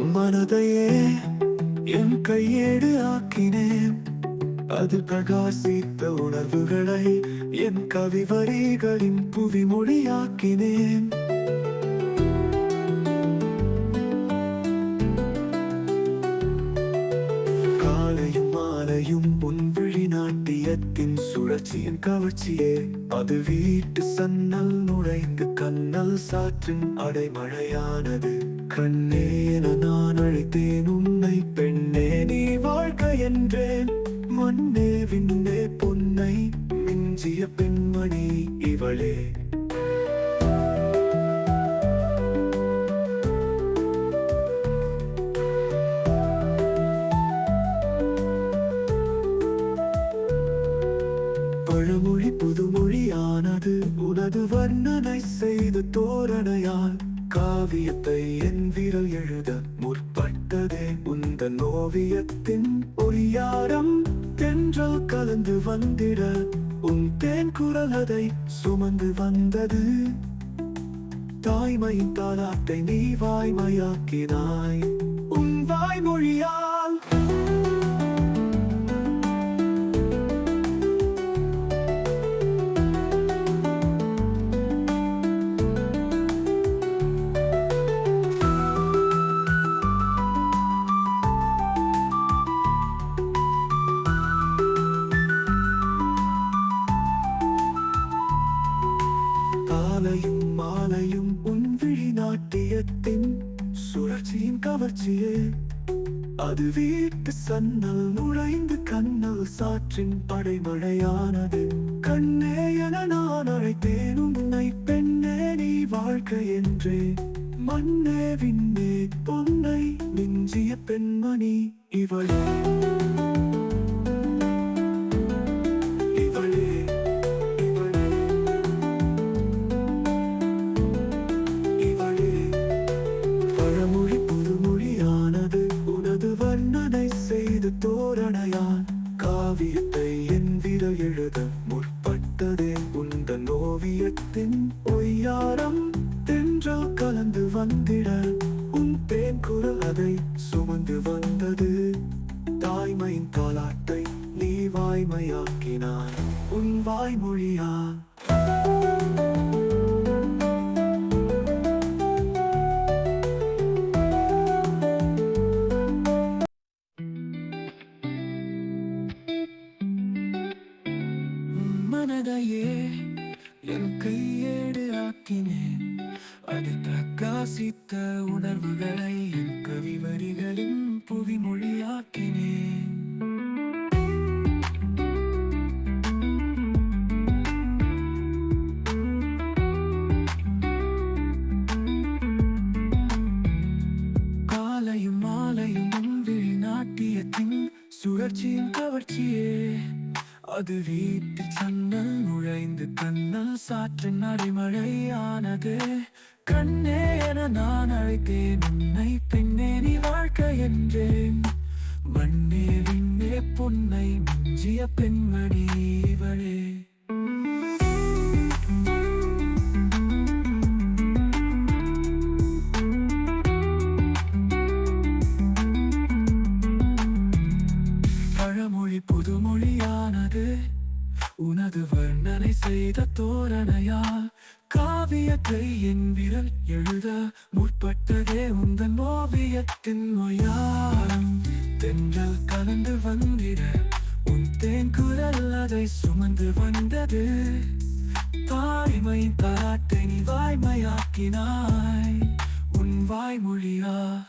மனதையே என் கையேடு ஆக்கினேன். அது பிரகாசித்த உணர்வுகளை என் கவி வரிகளின் புவிமொழியாக்கினேன். காலையும் மாலையும் உன் விழி நாட்டியத்தின் சுழற்சியின் கவர்ச்சியே. அது வீட்டு சன்னல் நுழைந்து கண்ணல் சாற்றின் அடைமழையானது. கண்ணேன நான் அழைத்தேன் உன்னை பெண்ணே நீ வாழ்க என்றேன். மண்ணே விண்ணே பொன்னை மிஞ்சிய பெண்மணி இவளே. பழமொழி புதுமொழியானது உனது வர்ணனை செய்து தோரணையால் காவியத்தை என் விரல் எழுத முற்பட்டதே. உந்த ஓவியத்தின் ஒளியாரம் தென்றல் கலந்து வந்திட. உன் தேன் குரல் அதை சுமந்து வந்தது. தாய்மையின் தாலாட்டை நீ வாய்மையாக்கினாய். உன் வாய்மொழியா சுழற்சியின் கவர்ச்சியே. அது வீட்டு சன்னல் நுழைந்து கண்ணல் சாற்றின் படைமழையானது. கண்ணே என நான் அழைத்தேன் உன்னை பெண்ணே நீ வாழ்க்கை என்றே. மண்ணே விண்ணே பொன்னை மிஞ்சிய பெண்மணி இவளே இவளே. முற்பட்டதே உந்தன் ஓவியத்தின் பொய்யாரம் தென்றல் கலந்து வந்திட உன் தேன் குரல் அதை சுமந்து வந்தது. தாய்மையின் தாலாட்டை நீ வாய்மையாக்கினான் உன் வாய்மொழியா மனதையே என் கையேடு ஆக்கினேன். அது பிரகாசித்த உணர்வுகளை என் கவி வரிகளின் புவி மொழியாக்கினேன் காலையும் மாலையும் உன் விழி நாட்டியத்தின் சுழற்சியின் கவர்ச்சியே. அது வீட்டு சன்னல் நுழைந்து கண்ணல் சாற்றின் அடிமழையானது கண்ணே என நான் அழைத்தேன் உன்னை பெண்ணே நீ வாழ்க்கை என்றேன். மண்ணே விண்ணே பொன்னை மிஞ்சிய பெண்மணி இவளே. புதுமொழியானது. உனது வர்ணனை செய்த தோரணையா? காவியத்தை என் விரல் எழுத முற்பட்டதே உந்தன் ஓவியத்தின் மொயாரம் தென்றல் கலந்து வந்திட உன் தேன் குரல் அதை சுமந்து வந்தது. தாய்மை தாட்டை நீ வாய்மையாக்கினாய். உன் வாய்மொழியா?